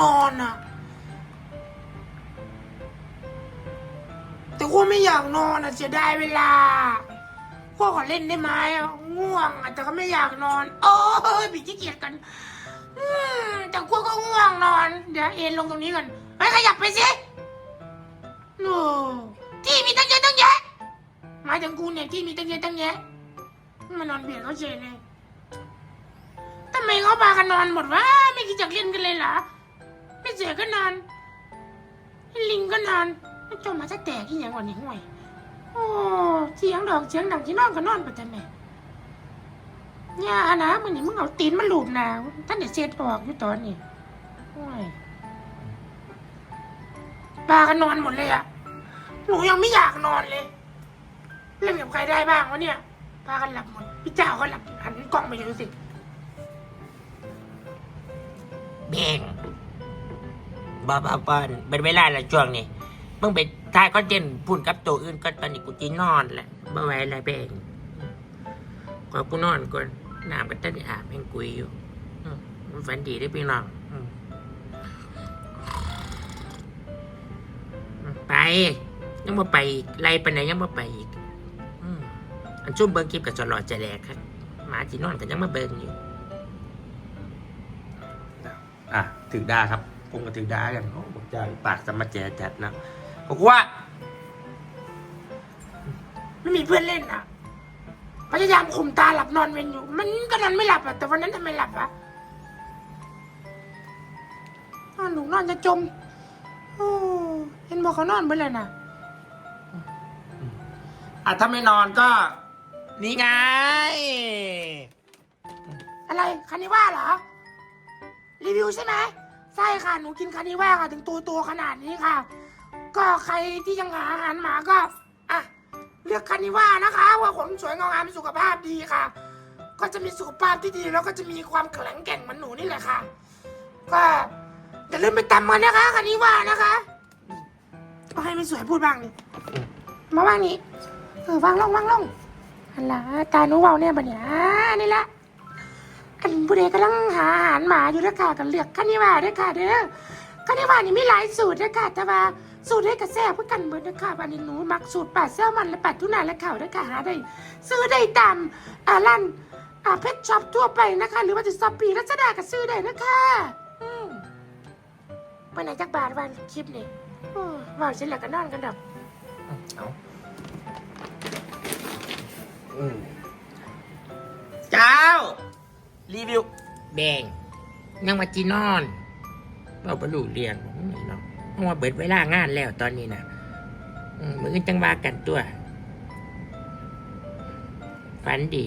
นอนอะแต่ว่าไม่อยากนอนอะเสียดายเวลาพวกขอเล่นได้ไหมง่วงอะแต่ก็ไม่อยากนอน โอ้ยปีขี้เกียจกันแต่พวกก็ง่วงนอน เดี๋ยวเอ็นลงตรงนี้ก่อนไปขยับไปสิโอ้ที่มีตั้งเยอะตั้งแยะหมายถึงกูเนี่ยที่มีตั้งเยอะตั้งแยะมานอนเบียดเขาเฉยเลยทำไมเขาพากันนอนหมดวะไม่คิดจะเล่นกันเลยเหรอ ไม่เสือก็นอนลิงก็นอนเจามาจะแตกอีหยังกว่านี้ห่วยโอ้เสียงดอกเสียงดังที่นอนก็นอนไปแต่แม่ย่านะมึงนี่มึงเอาตีนมาหลูบหนาวท่านเด็ดเสียดออกอยู่ตอนนี้โอ้ยปลากันนอนหมดเลยอะหนูยังไม่อยากนอนเลย เล่นกับใครได้บ้างวะเนี่ยปลากันหลับหมดพี่เจ้าก็หลับหันกล้องไปดูสิเบ่ง บาบาบอนเป็นเวลาละช่วงนี้มึงไปถ่ายคอนเทนต์พูดกับตัวอื่นก็ตอนนี้กูจีนอนแหละบ่ไหวแล้วเบ่งขอกูนอนก่อนน้ำก็ตั้งอาบแม่งกุยอยู่มันฝันดีได้พี่น้องไป ยังมาไปอีกไล่ไปไหนยังมาไปอีกอันชุ่มเบิ้งคลิปกับจอรอจะแดกครับหมาจีนอนก็ยังมาเบิ้งอยู่ อะถือดาครับ ผมก็ถือดากันโอ้บอกใจปากสมมาเจจัดนะบอกว่า ไม่มีเพื่อนเล่นอะพยายามข่มตาหลับนอนเวนอยู่ มันก็นอนไม่หลับอะแต่วันนั้นทำไมหลับอะอ้าวหนูนอนจะจมโอ้เห็นบอกเขานอนไปเลยนะอะถ้าไม่นอนก็ นี่ไง อะไรคานิว่าเหรอ รีวิวใช่ไหม ใช่ค่ะ หนูกินคานิว่าค่ะ ถึงตัวตัวขนาดนี้ค่ะ ก็ใครที่ยังหาอาหารหมาก็อะเลือกคานิว่านะคะว่าขนสวยงามสุขภาพดีค่ะ ก็จะมีสุขภาพที่ดี แล้วก็จะมีความแข็งแกร่งเหมือนหนูนี่แหละค่ะ ก็อย่าลืมไปตำมันนะคะคานิว่านะคะก็ให้ไม่สวยพูดบ้างนี่มาว่างนี้เออวางลงวางลงอันละตาหนูเบาเนี่ยบัเนี่ยนี่แหละ อันผู้ใดกำลังหาอาหารหมาอยู่ด้วยค่ะกันเลือกคานิว่าด้วยค่ะเด้อคานิว่านี่มีหลายสูตรด้วยค่ะ แต่ว่าสูตรให้กระแซบเพื่อกันเบิดด้วยค่ะอันนี้หนูมักสูตรปลาแซลมอนและปลาทูน่าและข่าวด้วยค่ะหาได้ ซื้อได้ตามอ่าร้านอ่าเพชช็อปทั่วไปนะคะ หรือว่าจะซอปปี้รัชดาก็ซื้อได้นะคะอืมไปไหนจักบาทวันคลิปนี้โอ้ว่าวเสร็จแล้วก็นอนกันดับ เอาอืมเจ้า รีวิว แบงยังมาจีนอนเราไปลูเรียนนี่เนาะเพราะว่าเบิดเวลางานแล้วตอนนี้นะอืมมือนจังว่ากันตัว ฝันดี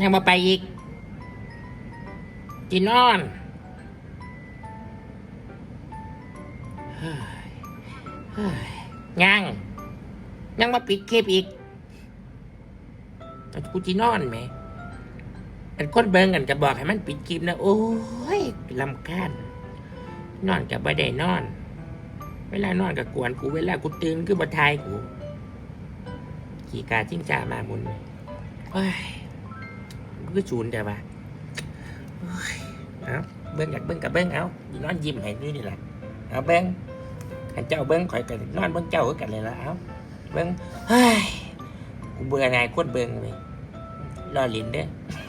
ยังมาไปอีกจีนอนเฮ้ยเฮ้ยยังยังมาปิดคลิปอีกแต่กูจีนอนไหม อันคนเบิงกันจะบอกให้มันปิดคลิปนะโอ้ยลำคาญนอนกับบ่ได้นอน เวลานอนกับกวนกูเวลากูตื่นคือบัทายกูขี่กาจิ้งจ่ามามุนเฮ้ยกูก็จูนแต่ว่าเฮ้ยเอาเบิ้งกับเบิ้งกับเบิ้งเอานอนยิ้มให้นี่นี่แหละเอาเบิ้งให้เจ้าเบิ้งข่อยกันนอนเบิ้งเจ้าคือกันเลยละเอาเบิ้งเฮ้ยกูเบื่อนายโคตรเบิ้งเลยรอลินเด้อ